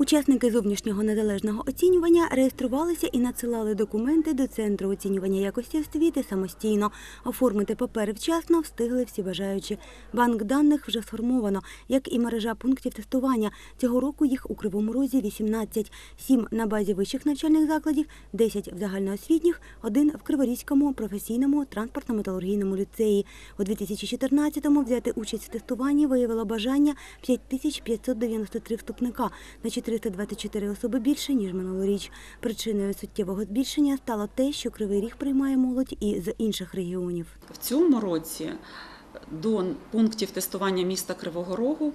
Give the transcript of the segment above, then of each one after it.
Учасники зовнішнього незалежного оцінювання реєструвалися і надсилали документи до Центру оцінювання якості освіти самостійно. Оформити папери вчасно встигли всі бажаючі. Банк даних вже сформовано, як і мережа пунктів тестування. Цього року їх у Кривому Розі 18. Сім на базі вищих навчальних закладів, 10 в загальноосвітніх, один в Криворізькому професійному транспортно-металургійному ліцеї. У 2014-му взяти участь в тестуванні виявило бажання 5593 вступника на 424 особи більше, ніж минулоріч. Причиною суттєвого збільшення стало те, що Кривий Ріг приймає молодь і з інших регіонів. В цьому році до пунктів тестування міста Кривого Рогу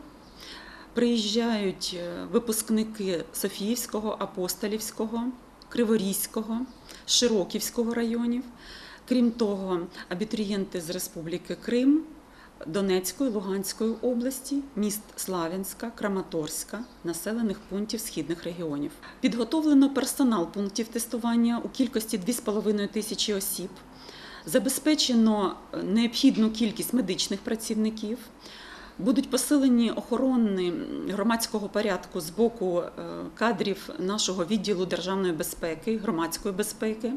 приїжджають е, випускники Софіївського, Апостолівського, Криворізького, Широківського районів. Крім того, абітурієнти з Республіки Крим, Донецької, Луганської області, міст Славянська, Краматорська, населених пунктів східних регіонів. Підготовлено персонал пунктів тестування у кількості 2,5 тисячі осіб. Забезпечено необхідну кількість медичних працівників. Будуть посилені охорони громадського порядку з боку е, кадрів нашого відділу державної безпеки, громадської безпеки.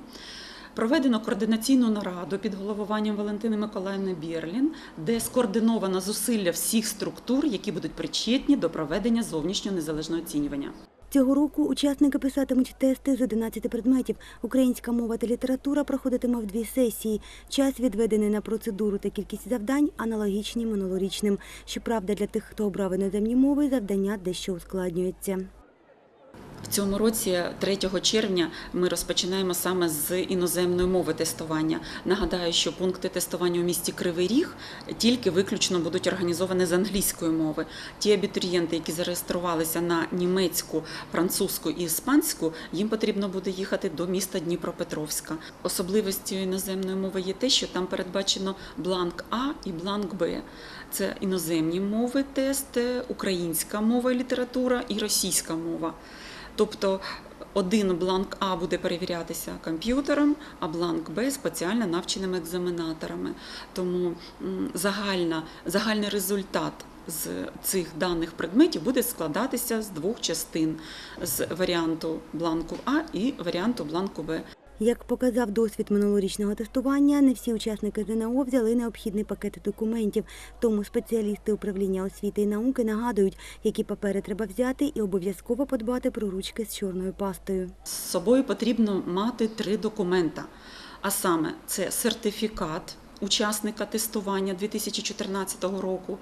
Проведено координаційну нараду під головуванням Валентини Миколаївни Бірлін, де скоординовано зусилля всіх структур, які будуть причетні до проведення зовнішнього незалежного оцінювання. Цього року учасники писатимуть тести з 11 предметів. Українська мова та література проходитиме в дві сесії. Час відведений на процедуру та кількість завдань аналогічні минулорічним. Щоправда, для тих, хто обрав іноземні мови, завдання дещо ускладнюється. Цьому році, 3 червня, ми розпочинаємо саме з іноземної мови тестування. Нагадаю, що пункти тестування у місті Кривий Ріг тільки виключно будуть організовані з англійської мови. Ті абітурієнти, які зареєструвалися на німецьку, французьку і іспанську, їм потрібно буде їхати до міста Дніпропетровська. Особливістю іноземної мови є те, що там передбачено бланк А і бланк Б. Це іноземні мови, тест, українська мова і література і російська мова. Тобто один бланк А буде перевірятися комп'ютером, а бланк Б спеціально навченими екзаменаторами. Тому загальна, загальний результат з цих даних предметів буде складатися з двох частин: з варіанту бланку А і варіанту бланку Б. Як показав досвід минулорічного тестування, не всі учасники ЗНО взяли необхідний пакет документів. Тому спеціалісти управління освіти і науки нагадують, які папери треба взяти, і обов'язково подбати про ручки з чорною пастою. З собою потрібно мати три документа. А саме це сертифікат учасника тестування 2014 року,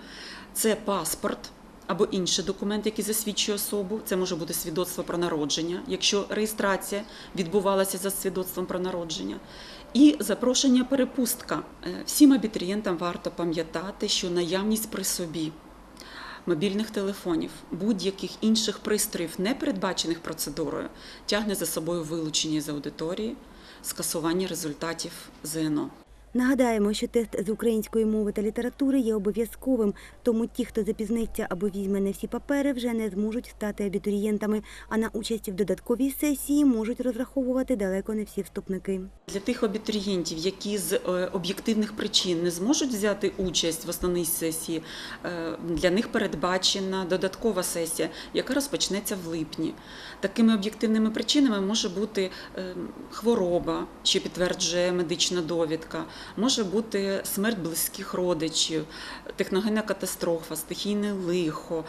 це паспорт або інший документ, який засвідчує особу. Це може бути свідоцтво про народження, якщо реєстрація відбувалася за свідоцтвом про народження. І запрошення перепустка. Е, Всім абітурієнтам варто пам'ятати, що наявність при собі мобільних телефонів, будь-яких інших пристроїв, не передбачених процедурою, тягне за собою вилучення з аудиторії, скасування результатів ЗНО. Нагадаємо, що тест з української мови та літератури є обов'язковим, тому ті, хто запізниться або візьме не всі папери, вже не зможуть стати абітурієнтами. А на участь в додатковій сесії можуть розраховувати далеко не всі вступники. Для тих абітурієнтів, які з е, об'єктивних причин не зможуть взяти участь в основній сесії, е, для них передбачена додаткова сесія, яка розпочнеться в липні. Такими об'єктивними причинами може бути е, хвороба, що підтверджує медична довідка, може бути смерть близьких родичів, техногенна катастрофа, стихійне лихо.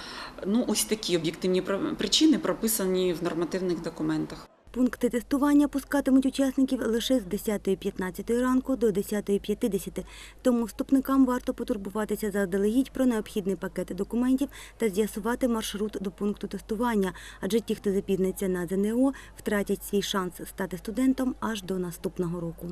Ну, ось такі об'єктивні причини прописані в нормативних документах. Пункти тестування пускатимуть учасників лише з 10.15 ранку до 10.50, тому вступникам варто потурбуватися заздалегідь про необхідний пакет документів та з'ясувати маршрут до пункту тестування, адже ті, хто запізниться на ЗНО, втратять свій шанс стати студентом аж до наступного року.